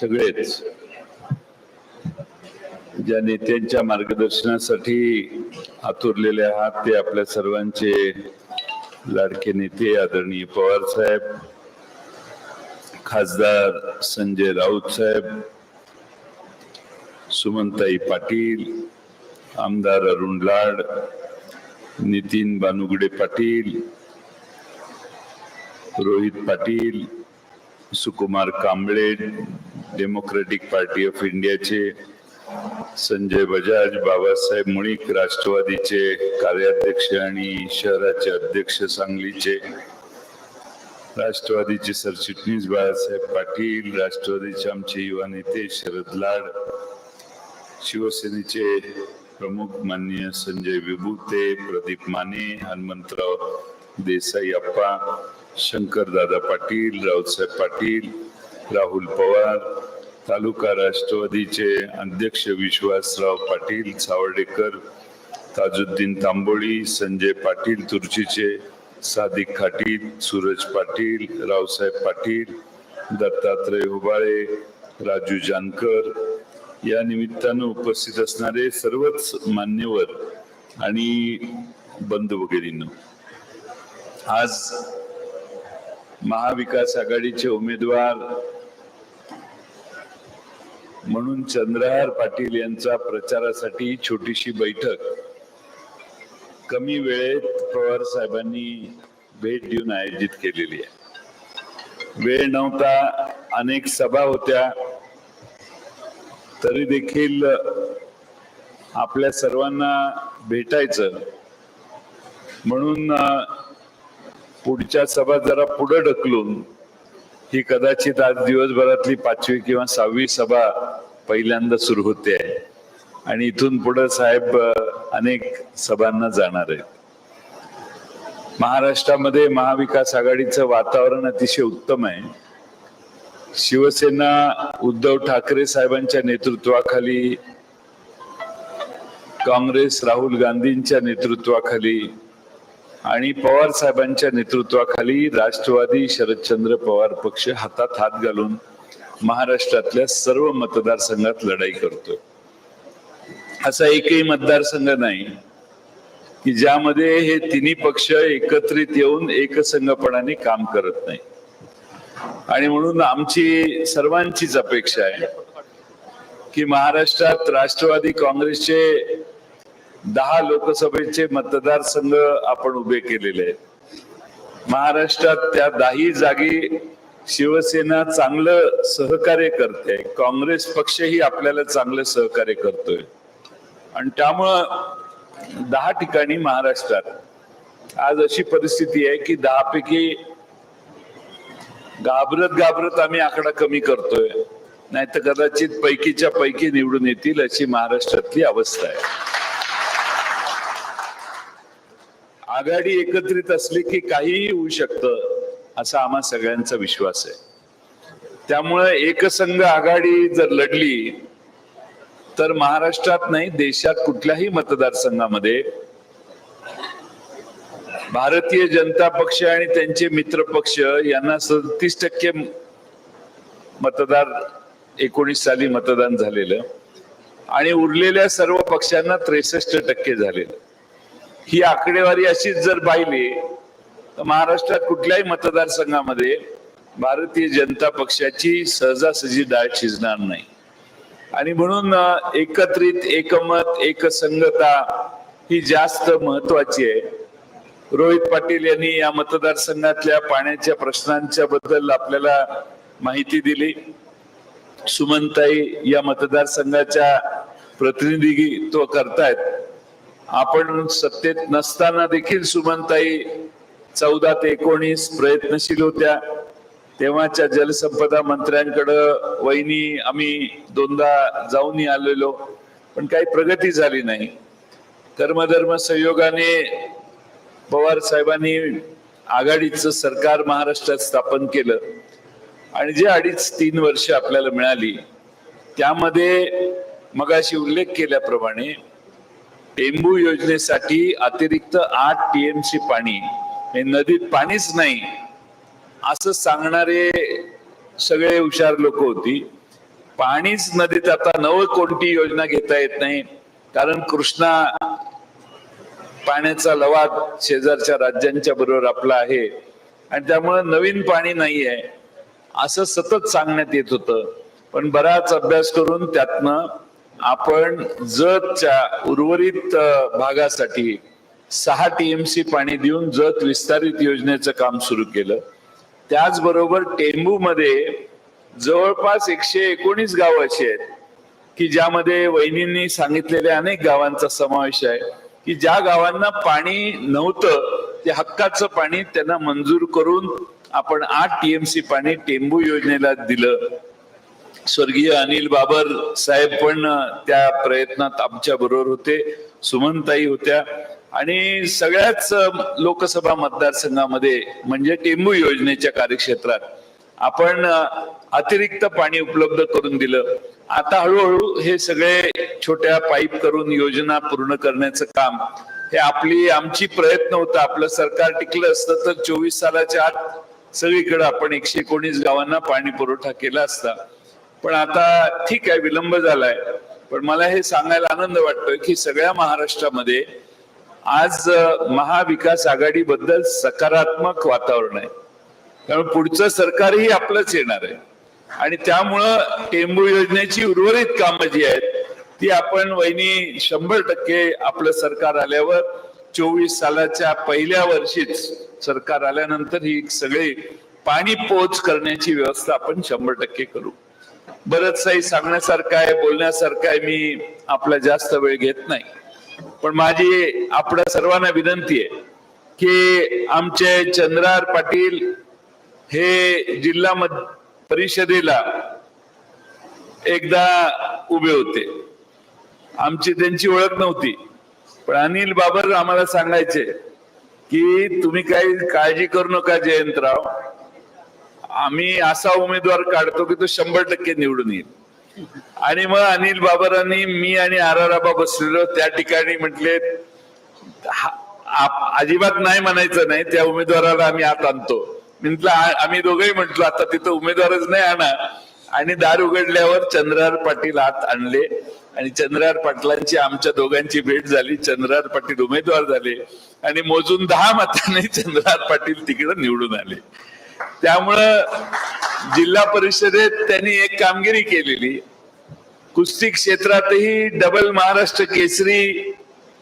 सगळेच ज्या नेत्यांच्या मार्गदर्शनासाठी आतुरलेले आहात ते आपल्या सर्वांचे लाडके नेते आदरणीय पवार साहेब खासदार संजय राऊत साहेब सुमनताई पाटील आमदार Arun Lad Nitin Banugade Patil Rohit Patil Sukumar Kamble democratic party of इंडियाचे संजय बजाज बाबासाहेब मुळीक राष्ट्रवादीचे कार्याध्यक्ष आणि शहराचे अध्यक्ष सांगलीचे राष्ट्रवादीचे सरचिटणीस बाळासाहेब पाटील राष्ट्रवादीचे आमचे युवा नेते शरद लाड शिवसेनेचे प्रमुख माननीय संजय विभूते प्रदीप माने हनुमंतराव देसाई अप्पा शंकरदादा पाटील रावसाहेब पाटील राहुल पवार तालुका राष्ट्रवादीचे अध्यक्ष विश्वासराव पाटील सावर्डेकर ताजुद्दीन तांबोळी संजय पाटील तुर्चीचे सादिक खाटील सूरज पाटील रावसाहेब पाटील दत्तात्रय होबाळे राजू जानकर. या निमित्तानं उपस्थित असणारे सर्वच मान्यवर आणि बंधू वगैरेनं आज महाविकास आघाडीचे उमेदवार म्हणून चंद्रहार पाटील यांचा प्रचारासाठी छोटीशी बैठक. कमी वेळेत पवार साहेबांनी भेट देऊन आयोजित केलेली आहे. वेळ नव्हता अनेक सभा होत्या. तरी देखील आपल्या सर्वांना भेटायचं. म्हणून पुढच्या सभा जरा पुढे ढकलून ही कदाचित आज दिवसभरातली पाचवी किंवा सहावी सभा पहिल्यांदा सुरू होते. आहे आणि इथून पुढे साहेब अनेक सभांना जाणार आहेत. महाराष्ट्रामध्ये महाविकास आघाडीचं वातावरण अतिशय उत्तम आहे. शिवसेना उद्धव ठाकरे साहेबांच्या नेतृत्वाखाली काँग्रेस राहुल गांधींच्या नेतृत्वाखाली आणि पवार साहेबांच्या नेतृत्वाखाली राष्ट्रवादी शरदचंद्र पवार पक्ष हातात हात घालून महाराष्ट्रातल्या सर्व मतदारसंघात लढाई करतोय. असा एकही मतदारसंघ नाही की ज्यामध्ये हे तिन्ही पक्ष एकत्रित येऊन एकसंघपणाने काम करत नाही. आणि म्हणून आमची सर्वांचीच अपेक्षा आहे की महाराष्ट्रात राष्ट्रवादी काँग्रेसचे दहा लोकसभेचे मतदारसंघ आपण उभे केलेले आहेत. महाराष्ट्रात त्या दाही जागी शिवसेना चांगलं सहकार्य करते. काँग्रेस पक्षही आपल्याला चांगलं सहकार्य करतोय. आणि त्यामुळं दहा ठिकाणी महाराष्ट्रात आज अशी परिस्थिती आहे की दहा पैकी घाबरत घाबरत आम्ही आकडा कमी करतोय. नाही तर कदाचित पैकीच्या पैकी निवडून येतील अशी महाराष्ट्रातली अवस्था आहे. आघाडी एकत्रित असली की काहीही होऊ शकतं असा आम्हा सगळ्यांचा विश्वास आहे. त्यामुळे एकसंघ आघाडी जर लढली तर महाराष्ट्रात नाही देशात कुठल्याही मतदारसंघामध्ये भारतीय जनता पक्ष आणि त्यांचे मित्र पक्ष यांना सदतीस टक्के मतदार एकोणीस साली मतदान झालेलं आणि उरलेल्या सर्व पक्षांना त्रेसष्ट टक्के झालेलं. ही आकडेवारी अशीच जर पाहिली तर महाराष्ट्रात कुठल्याही मतदारसंघामध्ये भारतीय जनता पक्षाची सहजासहजी डाळ शिजणार नाही. आणि म्हणून एकत्रित एकमत एकसंगता ही जास्त महत्वाची आहे. रोहित पाटील यांनी या मतदारसंघातल्या पाण्याच्या प्रश्नांच्या बद्दल आपल्याला माहिती दिली. सुमनताई या मतदारसंघाच्या प्रतिनिधित्व करतायत. आपण सत्तेत नसताना देखील सुमनताई चौदा ते एकोणीस प्रयत्नशील होत्या. तेव्हाच्या जलसंपदा मंत्र्यांकडं वहिनी आम्ही दोनदा जाऊनही आलेलो पण काही प्रगती झाली नाही. कर्मधर्म संयोगाने पवार साहेबांनी आघाडीचं सरकार महाराष्ट्रात स्थापन केलं आणि जे अडीच तीन वर्ष आपल्याला मिळाली त्यामध्ये मगाशी उल्लेख केल्याप्रमाणे टेंबू योजनेसाठी अतिरिक्त आठ टीएमसी पाणी. नदीत पाणीच नाही. असं सांगणारे सगळे हुशार लोक होती. पाणीच नदीत आता नव कोणती योजना घेता येत नाही. कारण कृष्णा पाण्याचा लवाद शेजारच्या राज्यांच्या बरोबर आपला आहे. आणि त्यामुळे नवीन पाणी नाही आहे. असं सतत सांगण्यात येत होतं. पण बराच अभ्यास करून त्यातनं आपण जतच्या उर्वरित भागासाठी सहा टीएमसी पाणी देऊन जत विस्तारित योजनेचं काम सुरू केलं. त्याचबरोबर टेंबू मध्ये जवळपास एकशे एकोणीस गाव अशी आहेत की ज्यामध्ये वहिनींनी सांगितलेल्या अनेक गावांचा समावेश आहे की ज्या गावांना पाणी नव्हतं ते हक्काचं पाणी त्यांना मंजूर करून आपण आठ टीएमसी पाणी टेंबू योजनेला दिलं. स्वर्गीय अनिल बाबर साहेब पण त्या प्रयत्नात आमच्या बरोबर होते सुमनताई होत्या आणि सगळ्याच लोकसभा मतदारसंघामध्ये म्हणजे टेंबू योजनेच्या कार्यक्षेत्रात आपण अतिरिक्त पाणी उपलब्ध करून दिलं. आता हळूहळू हे सगळे छोट्या पाईप करून योजना पूर्ण करण्याचं काम हे आपली आमची प्रयत्न होता. आपलं सरकार टिकलं असतं तर चोवीस सालाच्या आत सगळीकडे आपण एकशे एकोणीस गावांना पाणी पुरवठा केला असता. पण आता ठीक आहे विलंब झालाय. पण मला हे सांगायला आनंद वाटतोय की सगळ्या महाराष्ट्रामध्ये आज महाविकास महाविकास आघाडीबद्दल सकारात्मक वातावरण आहे. त्यामुळे पुढचं सरकारही आपलंच येणार आहे. आणि त्यामुळं टेंबू योजनेची उर्वरित कामं जी आहेत ती आपण वहिनी शंभर टक्के आपलं सरकार आल्यावर चोवीस सालाच्या पहिल्या वर्षीच सरकार आल्यानंतर ही सगळी पाणी पोच करण्याची व्यवस्था आपण शंभर टक्के करू. बरंच काही सांगण्यासारखं आहे बोलण्यासारखं आहे मी आपला जास्त वेळ घेत नाही. पण माझी आपल्या सर्वांना विनंती आहे की आमचे चंद्रार पाटील हे जिल्हा मध परिषदेला एकदा उभे होते. आमची त्यांची ओळख नव्हती पण अनिल बाबर आम्हाला सांगायचे की तुम्ही काही काळजी करू नका जयंतराव. आम्ही असा उमेदवार काढतो की तो शंभर टक्के निवडून येईल. आणि मग अनिल बाबरांनी मी आणि आराराबा बसलेलो त्या ठिकाणी म्हटले अजिबात नाही म्हणायचं नाही त्या उमेदवाराला आम्ही आत आणतो. म्हटलं आम्ही दोघंही म्हटलो आता तिथं उमेदवारच नाही आणा आणि दार उघडल्यावर चंद्रहार पाटील आत आणले. आणि चंद्रहार पाटलांची आमच्या दोघांची भेट झाली. चंद्रहार पाटील उमेदवार झाले. आणि मोजून दहा मतांनी चंद्रहार पाटील तिकडे निवडून आले. त्यामुळं जिल्हा परिषदेत त्यांनी एक कामगिरी केलेली. कुस्ती क्षेत्रातही डबल महाराष्ट्र केसरी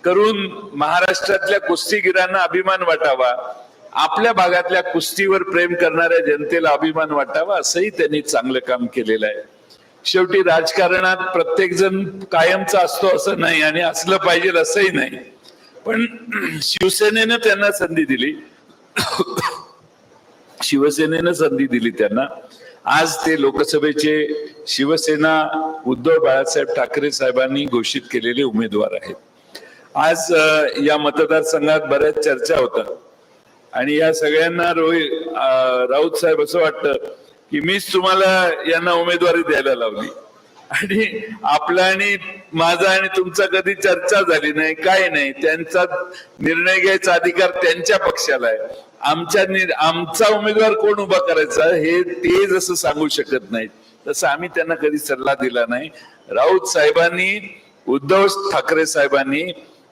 करून महाराष्ट्रातल्या कुस्तीगिरांना अभिमान वाटावा. आपल्या भागातल्या कुस्तीवर प्रेम करणाऱ्या जनतेला अभिमान वाटावा असंही त्यांनी चांगलं काम केलेलं आहे. शेवटी राजकारणात प्रत्येक जण कायमचा असतो असं नाही आणि असलं पाहिजे असंही नाही. पण शिवसेनेनं त्यांना संधी दिली. शिवसेनेनं संधी दिली त्यांना. आज ते लोकसभेचे शिवसेना उद्धव बाळासाहेब ठाकरे साहेबांनी घोषित केलेले उमेदवार आहेत. आज या मतदारसंघात बऱ्याच चर्चा होतात. आणि या सगळ्यांना रोहित राऊत साहेब असं वाटतं की मीच तुम्हाला यांना उमेदवारी द्यायला लावली. आणि आपला आणि माझा आणि तुमचा कधी चर्चा झाली नाही काय नाही. त्यांचा निर्णय घ्यायचा अधिकार त्यांच्या पक्षाला आहे. आमच्या आमचा उमेदवार कोण उभा करायचा हे ते जसं सांगू शकत नाहीत. तसं आम्ही त्यांना कधी सल्ला दिला नाही. राऊत साहेबांनी उद्धव ठाकरे साहेबांनी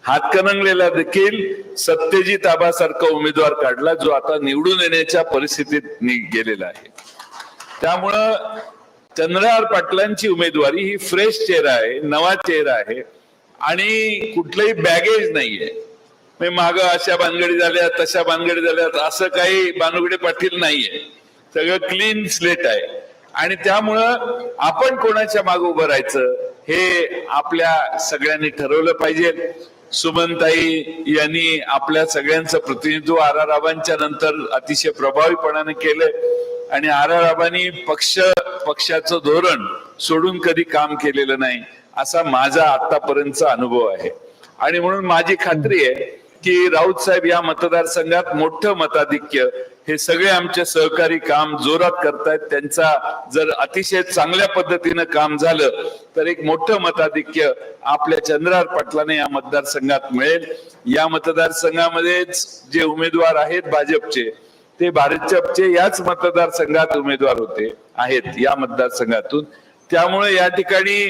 हातकणंगलेला देखील सत्यजित आबासारखा उमेदवार काढला जो आता निवडून येण्याच्या परिस्थितीत गेलेला आहे. त्यामुळं चंद्रहार पाटलांची उमेदवारी ही फ्रेश चेहरा आहे नवा चेहरा आहे आणि कुठलंही बॅगेज नाहीये. म्हणजे माग अशा बांधगडी झाल्या तशा बांधगडी झाल्या असं काही बानुगडे पाटील नाहीये. सगळं क्लीन स्लेट आहे. आणि त्यामुळं आपण कोणाच्या माग उभं राहायचं हे आपल्या सगळ्यांनी ठरवलं पाहिजे. सुमनताई यांनी आपल्या सगळ्यांचं प्रतिनिधित्व आर आर राबांच्या नंतर अतिशय प्रभावीपणाने केलंय आणि आर आर राबांनी पक्ष पक्षाचं धोरण सोडून कधी काम केलेलं नाही असा माझा आतापर्यंतचा अनुभव आहे. आणि म्हणून माझी खात्री आहे की राऊत साहेब या मतदारसंघात मोठं मताधिक्य हे सगळे आमचे सहकारी काम जोरात करतायत. त्यांचा जर अतिशय चांगल्या पद्धतीनं काम झालं तर एक मोठं मताधिक्य आपल्या चंद्रार पाटलाने या मतदारसंघात मिळेल. या मतदारसंघामध्येच जे उमेदवार आहेत भाजपचे ते भाजपचे याच मतदारसंघात उमेदवार होते आहेत या मतदारसंघातून. त्यामुळे या ठिकाणी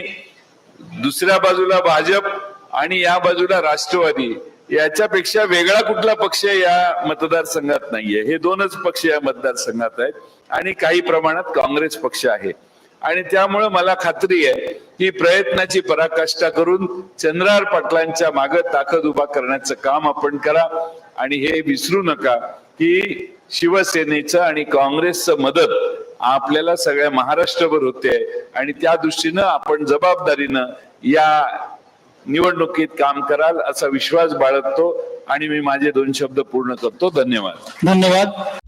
दुसऱ्या बाजूला भाजप आणि या बाजूला राष्ट्रवादी याच्यापेक्षा वेगळा कुठला पक्ष या मतदारसंघात नाहीये. हे दोनच पक्ष या मतदारसंघात आहेत आणि काही प्रमाणात काँग्रेस पक्ष आहे. आणि त्यामुळे मला खात्री आहे की प्रयत्नाची पराकाष्ठा करून चंद्रार पाटलांच्या मागे ताकद उभा करण्याचं काम आपण करा आणि हे विसरू नका. की शिवसेनेचं आणि काँग्रेसचं मदत आपल्याला सगळ्या महाराष्ट्रभर होते. आणि त्या दृष्टीनं आपण जबाबदारीनं या निवडणुकीत काम कराल असा विश्वास बाळगतो. आणि मी माझे दोन शब्द पूर्ण करतो. धन्यवाद. धन्यवाद.